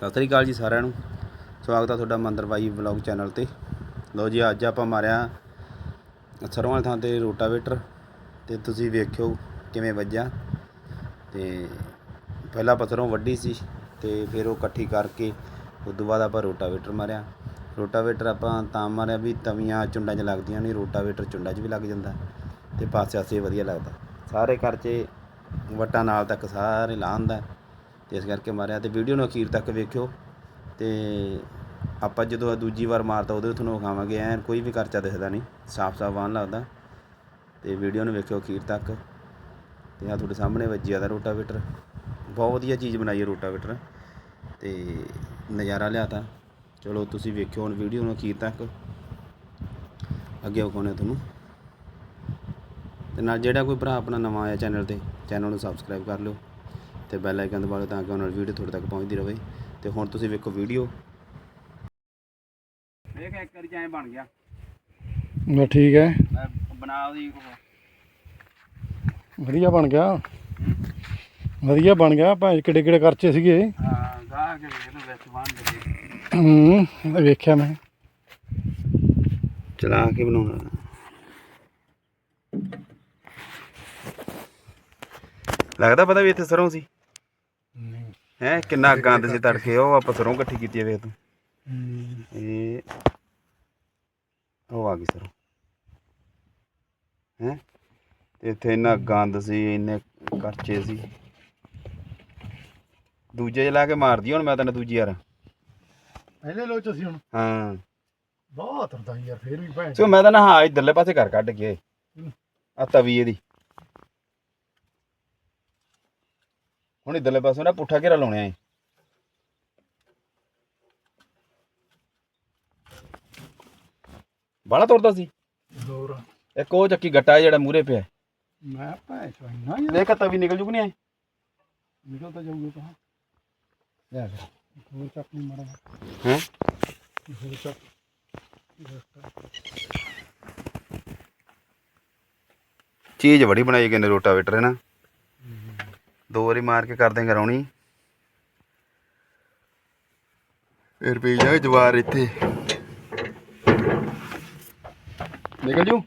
ਸਤਿ ਸ੍ਰੀ ਅਕਾਲ ਜੀ ਸਾਰਿਆਂ ਨੂੰ। ਸਵਾਗਤ ਹੈ ਤੁਹਾਡਾ ਮੰਦਰ ਬਾਈ ਵਲੌਗ ਚੈਨਲ ਤੇ। ਲਓ ਜੀ, ਅੱਜ ਆਪਾਂ ਮਾਰਿਆ ਸਰੋਂ ਵਾਲੀ ਥਾਂ ਤੇ ਰੋਟਾਵੇਟਰ ਤੇ ਤੁਸੀਂ ਵੇਖਿਓ ਕਿਵੇਂ ਵੱਜਾ ਤੇ ਪਹਿਲਾਂ ਆਪਾਂ ਸਰੋਂ ਵੱਢੀ ਸੀ ਤੇ ਫਿਰ ਉਹ ਇਕੱਠੀ ਕਰਕੇ ਉਸ ਤੋਂ ਬਾਅਦ ਆਪਾਂ ਰੋਟਾਵੇਟਰ ਮਾਰਿਆ। ਰੋਟਾਵੇਟਰ ਆਪਾਂ ਤਾਂ ਮਾਰਿਆ ਵੀ ਤਵੀਆਂ ਚੁੰਡਾਂ 'ਚ ਲੱਗਦੀਆਂ ਨਹੀਂ ਰੋਟਾਵੇਟਰ ਚੁੰਡਾਂ 'ਚ ਵੀ ਲੱਗ ਜਾਂਦਾ ਤੇ ਪਾਸੇ ਆਸੇ ਵਧੀਆ ਲੱਗਦਾ। ਸਾਰੇ ਘਰ 'ਚ ਵਟਾਂ ਨਾਲ ਤੱਕ ਸਾਰੇ ਲਾਉਂਦਾ ਤੇ ਇਸ ਕਰਕੇ ਮਾਰਿਆ ਤੇ ਵੀਡੀਓ ਨੂੰ ਅਖੀਰ ਤੱਕ ਵੇਖਿਓ ਤੇ ਆਪਾਂ ਜਦੋਂ ਦੂਜੀ ਵਾਰ ਮਾਰਤਾ ਉਹਦੇ ਤੁਹਾਨੂੰ ਵਿਖਾਵਾਂਗੇ, ਐਨ ਕੋਈ ਵੀ ਖਰਚਾ ਦਿਖਦਾ ਨਹੀਂ, ਸਾਫ਼ ਸਾਫ਼ ਵਾਹਨ ਲੱਗਦਾ ਤੇ ਵੀਡੀਓ ਨੂੰ ਵੇਖਿਓ ਅਖੀਰ ਤੱਕ ਤੇ ਆ ਤੁਹਾਡੇ ਸਾਹਮਣੇ ਵੱਜਿਆ ਦਾ ਰੋਟਾਵੇਟਰ, ਬਹੁਤ ਵਧੀਆ ਚੀਜ਼ ਬਣਾਈ ਹੈ ਰੋਟਾਵੇਟਰ ਤੇ ਨਜ਼ਾਰਾ ਲਿਆਤਾ ਚਲੋ ਤੁਸੀਂ ਵੇਖਿਓ ਹੁਣ ਵੀਡੀਓ ਨੂੰ ਅਖੀਰ ਤੱਕ, ਅੱਗੇ ਵਿਖਾਉਣੇ ਤੁਹਾਨੂੰ। ਤੇ ਨਾਲ ਜਿਹੜਾ ਕੋਈ ਭਰਾ ਆਪਣਾ ਨਵਾਂ ਆਇਆ ਚੈਨਲ ਤੇ, ਚੈਨਲ ਨੂੰ ਸਬਸਕ੍ਰਾਈਬ ਕਰ ਲਿਓ। ਤੇ ਬੈਲ ਆਈਕਨ ਦਬਾ ਲਓ ਤਾਂ ਕਿ ਉਹਨਾਂ ਦੀ ਵੀਡੀਓ ਤੁਹਾਡੇ ਤੱਕ ਪਹੁੰਚਦੀ ਰਹੇ। ਤੇ ਹੁਣ ਤੁਸੀਂ ਵੇਖੋ ਵੀਡੀਓ ਵੇਖ ਇੱਕ ਵਾਰੀ ਐਂ ਬਣ ਗਿਆ। ਬਸ ਠੀਕ ਹੈ। ਮੈਂ ਬਣਾ ਉਹਦੀ ਵਧੀਆ ਬਣ ਗਿਆ। ਵਧੀਆ ਬਣ ਗਿਆ। ਭਾਵੇਂ ਕਿੱਡੇ ਕਿੱਡੇ ਖਰਚੇ ਸੀਗੇ। ਹਾਂ ਗਾਹ ਕੇ ਇਹਨੂੰ ਵਿੱਚ ਬੰਨ ਦੇ ਹੂੰ ਇਹ ਤਾਂ ਵੇਖਿਆ ਮੈਂ। ਚਲਾ ਕੇ ਬਣਾਉਣਾ। ਲੱਗਦਾ ਪਤਾ ਵੀ ਇੱਥੇ ਸਰੋਂ ਸੀ। ਹੈ ਕਿੰਨਾ ਗੰਦ ਸੀ ਤੜਕੇ ਉਹ ਆਪਾਂ ਸਰੋਂ ਇਕੱਠੀ ਕੀਤੀ ਹੈ ਵੇਖ ਤੂੰ। ਇਹ ਉਹ ਆ ਗਈ ਸਰੋਂ। ਹੈ ਤੇ ਇੱਥੇ ਇੰਨਾ ਗੰਦ ਸੀ ਇੰਨੇ ਕਰਚੇ ਸੀ। ਦੂਜੇ 'ਚ ਲਾ ਕੇ ਮਾਰਦੀ ਹੁਣ ਮੈਂ ਤੈਨੂੰ ਦੂਜੀ ਯਾਰ ਪਹਿਲੇ ਲੋਚ ਸੀ ਹੁਣ। ਹਾਂ। ਬਹੁਤ ਹੁੰਦਾ ਯਾਰ ਫੇਰ ਵੀ ਭੈਣ ਸੋ ਮੈਂ ਤਾਂ ਨਾ ਹਾਂ ਇਧਰਲੇ ਪਾਸੇ ਕਰ ਕੱਢ ਕੇ ਆ ਤਵੀ ਇਹਦੀ। ਹੁਣ ਇਧਰਲੇ ਪਾਸੇ ਨਾ ਪੁੱਠਾ ਘੇਰਾ ਲਾਉਣਿਆ ਏ ਬਾਲਾ ਤੁਰਦਾ ਸੀ। ਹੋਰ। ਇੱਕ ਉਹ ਚੱਕੀ ਗੱਟਾ ਜਿਹੜਾ ਮੂਰੇ ਪਿਆ। ਮੈਂ ਇੰਨਾ ਯਾਰ ਦੇਖ ਤਵੀ ਨਿਕਲ ਜੂ ਕਿ ਨਹੀਂ ਆਏ ਨਿਕਲ ਤਾਂ ਜਾਊਗਾ ਤਾਂ। ਲੈ ਫਿਰ। ਹੋਰ ਚੱਕ ਨਹੀਂ ਮਾਰਾ ਹੈ? ਹੋਰ ਚੱਕ। ਚੀਜ਼ ਬੜੀ ਬਣਾਈ ਗਏ ਨੇ ਰੋਟਾਵੇਟਰ ਹੈ ਨਾ। ਦੋ ਵਾਰੀ ਮਾਰ ਕੇ ਕਰ ਦੇਂਗੇ ਰੌਣੀ ਫਿਰ ਪੀ ਜਾ ਜਵਾਰ ਇੱਥੇ। ਨਿਕਲ ਜੂ।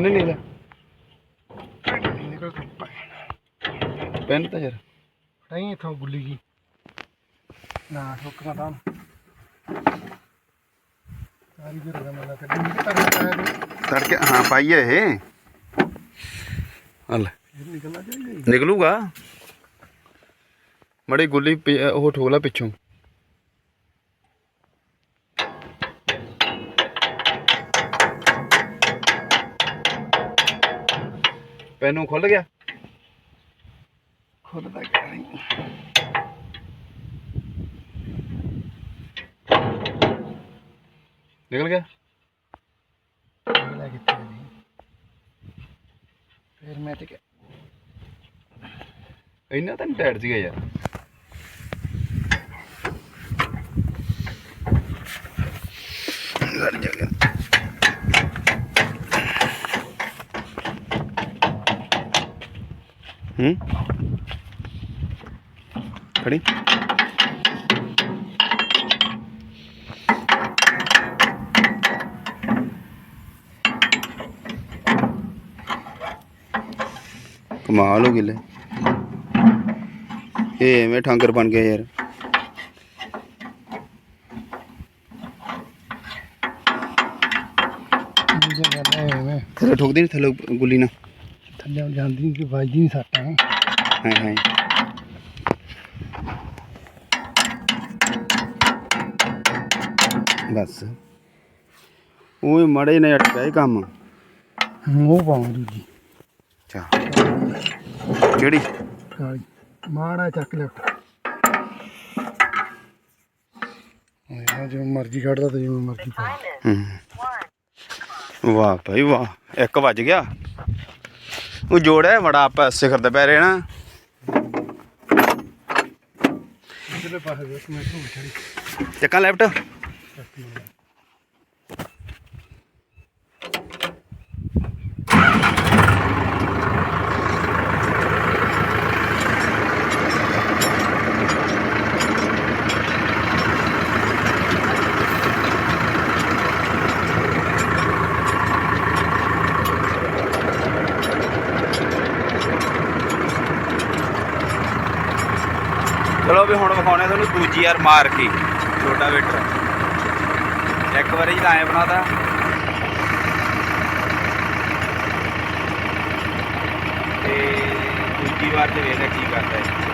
ਨਹੀਂ ਨਹੀਂ ਨਿਕਲ ਪੈਨ ਤਾਂ ਯਾਰ। ਨਹੀਂ ਇਥੋਂ ਗੁੱਲੀ ਗਈ ਨਾ ਠੋਕਣਾ ਤਾਂ। ਸਾਰੀ ਵੀ ਰਗਾ ਮੈਂ ਕੱਢੀ। ਨਹੀਂ ਤਾਂ ਆਇਆ ਤੇ ਤੜਕੇ ਹਾਂ ਪਾਈਏ ਇਹ। ਹਲ ਫਿਰ ਨਿਕਲਣਾ ਚਾਹੀਦਾ ਹੀ। ਨਿਕਲੂਗਾ। ਮੜੀ ਗੁੱਲੀ ਪਿ- ਉਹ ਠੋਲਾ ਪਿੱਛੋਂ। ਪੈਨੂ ਖੁੱਲ ਗਿਆ? ਖੁੱਲਦਾ ਕਿਆ ਨਹੀਂ ਨਿਕਲ ਗਿਆ ਲੈ ਕਿੱਥੇ ਨਹੀਂ ਫਿਰ ਮੈਂ ਤੇ ਕਿਹਾ ਇੰਨਾ ਤਾਂ ਟਾਇਰ ਸੀਗਾ ਯਾਰ ਲੜ ਜਾ ਗਿਆ ਹੂੰ ਖੜੀ ਕਮਾਲ ਹੋ ਗਈ ਲੈ ਇਹ ਐਵੇਂ ਠਾਂਗਰ ਬਣ ਗਿਆ ਯਾਰ ਮੁਝੇ ਕਹਿੰਦਾ ਐਵੇਂ ਥੱਲੇ ਠੋਕਦੀ ਨਹੀਂ ਥੱਲੇ ਗੁੱਲੀ ਨਾ ਥੱਲੇ ਜਾਂਦੀ ਨਹੀਂ ਕਿ ਵੱਜਦੀ ਨਹੀਂ ਸੱਟਾਂ ਹਾਂ ਹਾਂ ਬਸ। ਉਹ ਮੜੇ ਨੇ ਅਟਕਿਆ ਇਹ ਕੰਮ। ਉਹ ਪਾਉਂ ਦੂਜੀ। ਅੱਛਾ। ਕਿਹੜੀ? ਕਾਲੀ। ਮਾੜਾ ਚੱਕ ਲਿਆ ਇਹ ਜੋ ਮਰਜ਼ੀ ਕੱਢਦਾ ਤੇ ਜਿਵੇਂ ਮਰਜ਼ੀ ਪਾ। ਹੂੰ। ਵਾਹ ਭਾਈ ਵਾਹ ਇੱਕ ਵੱਜ ਗਿਆ। ਉਹ ਜੋੜਾ ਬੜਾ ਆਪਾਂ ਸਿਖਰ ਤੇ ਪੈ ਰਹੇ ਨਾ। ਇਧਰਲੇ ਪਾਸੇ ਦੇ ਇੱਕ ਮਿੰਟ ਰੁਕ ਚੜੀ ਚੱਕਾਂ ਲੈਫਟ। ਚਲੋ ਵੀ ਹੁਣ ਵਿਖਾਉਣੇ ਤੁਹਾਨੂੰ ਦੂਜੀ ਯਾਰ ਮਾਰ ਕੇ ਛੋਟਾ ਵੇਟਰ ਇੱਕ ਵਾਰੀ ਤਾਂ ਐ ਬਣਾਦਾ ਤੇ ਦੂਜੀ ਵਾਰ ਤੇ ਵੇਖਦੇ ਕੀ ਕਰਦਾ ਹੈ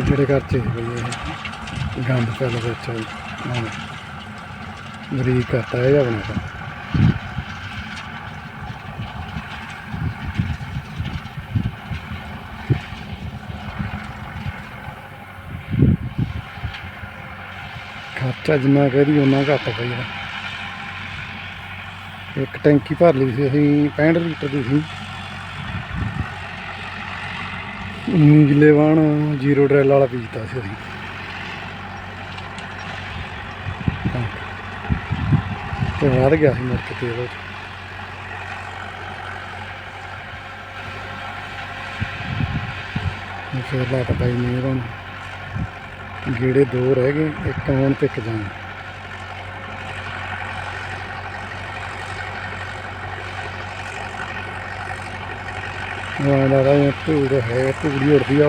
ਜਿਹੜੇ ਘਰ ਚ ਬਈ ਗੰਦ ਫੈਲ ਵਿੱਚ ਬਰੀਕ ਕਰਤਾ ਹੈ ਆਪਣਾ ਤਾਂ ਖਰਚਾ ਜਿੰਨਾ ਕਰੀ ਉਹਨਾਂ ਘੱਟ ਪਈ ਇੱਕ ਟੈਂਕੀ ਭਰ ਲਈ ਸੀ ਅਸੀਂ 65 ਲੀਟਰ ਦੀ ਸੀ। 19 ਵਾਣ ਜ਼ੀਰੋ ਡਰੈਲ ਵਾਲਾ ਬੀਜਤਾ ਸੀ ਅਸੀਂ ਤੇ ਵੱਧ ਗਿਆ ਸੀ ਮੁੜ ਕੇ ਤੇਲ 'ਚ। ਤੇ ਫਿਰ ਲੱਤ ਪਾਈ ਨਹੀਂ ਹੁਣ ਗੇੜੇ ਦੋ ਰਹਿ ਗਏ, ਇੱਕ ਆਉਣ ਤੇ ਇੱਕ ਜਾਣ। ਵਾਹ ਦਾ ਰਾ ਧੂੜ ਹੈ ਧੂੜੀ ਉੜਦੀ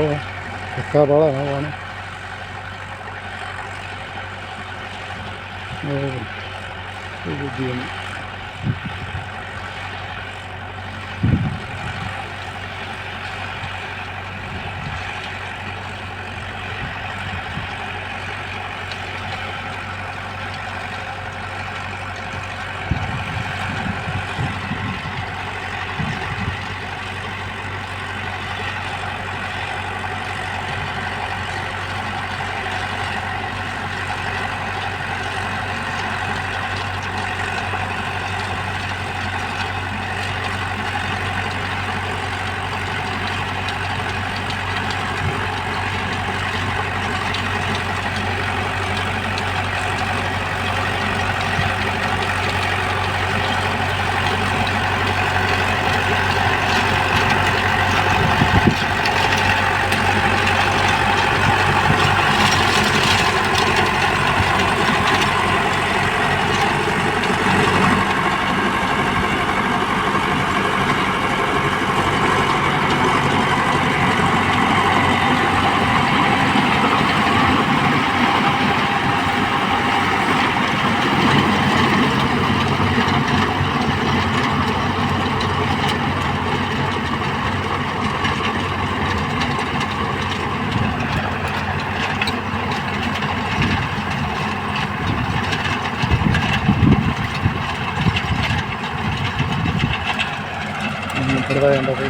ਨਿਕਲਦਾ ਜਾਂਦਾ ਕੋਈ।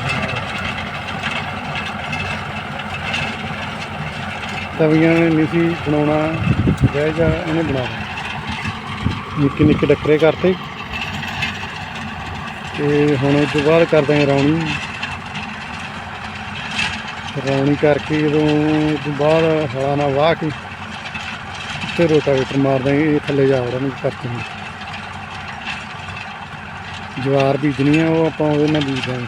ਤਵੀਆਂ ਨਹੀਂ ਸੀ ਬਣਾਉਣਾ ਰਹਿ ਇਹਨੇ ਬਣਾ ਨਿੱਕੇ ਨਿੱਕੇ ਡੱਕਰੇ ਕਰਤੇ। ਤੇ ਹੁਣ ਉਸ ਤੋਂ ਬਾਅਦ ਕਰਦੇ ਹਾਂ ਰੌਣੀ। ਰੌਣੀ ਕਰਕੇ ਜਦੋਂ ਤੋਂ ਬਾਅਦ ਹਲਾ ਨਾਲ ਵਾਹ ਕੇ ਤੇ ਰੋਟਾਵੇਟਰ ਮਾਰ ਇਹ ਥੱਲੇ ਜਾ ਵੜਨ ਕਰਕੇ। ਜਵਾਰ ਬੀਜਣੀ ਆ ਉਹ ਆਪਾਂ ਉਹਦੇ ਨਾਲ ਬੀਜ ਦਾਂਗੇ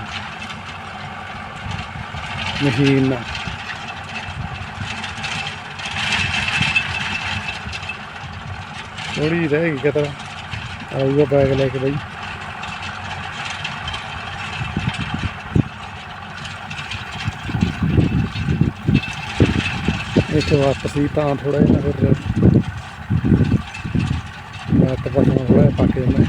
ਮਸ਼ੀਨ ਨਾਲ। ਥੋੜੀ ਰਹਿ ਗਈ ਕਿਤਾ। ਆਊਗਾ ਬੈਗ ਲੈ ਕੇ ਬਈ। ਇੱਥੇ ਵੱਟ ਸੀ ਤਾਂ ਥੋੜਾ ਜਿਹਾ ਫਿਰ ਵੱਟ ਪਾਸੋਂ ਥੋੜਾ ਜਿਹਾ ਪੱਕ ਜਾਂਦਾ।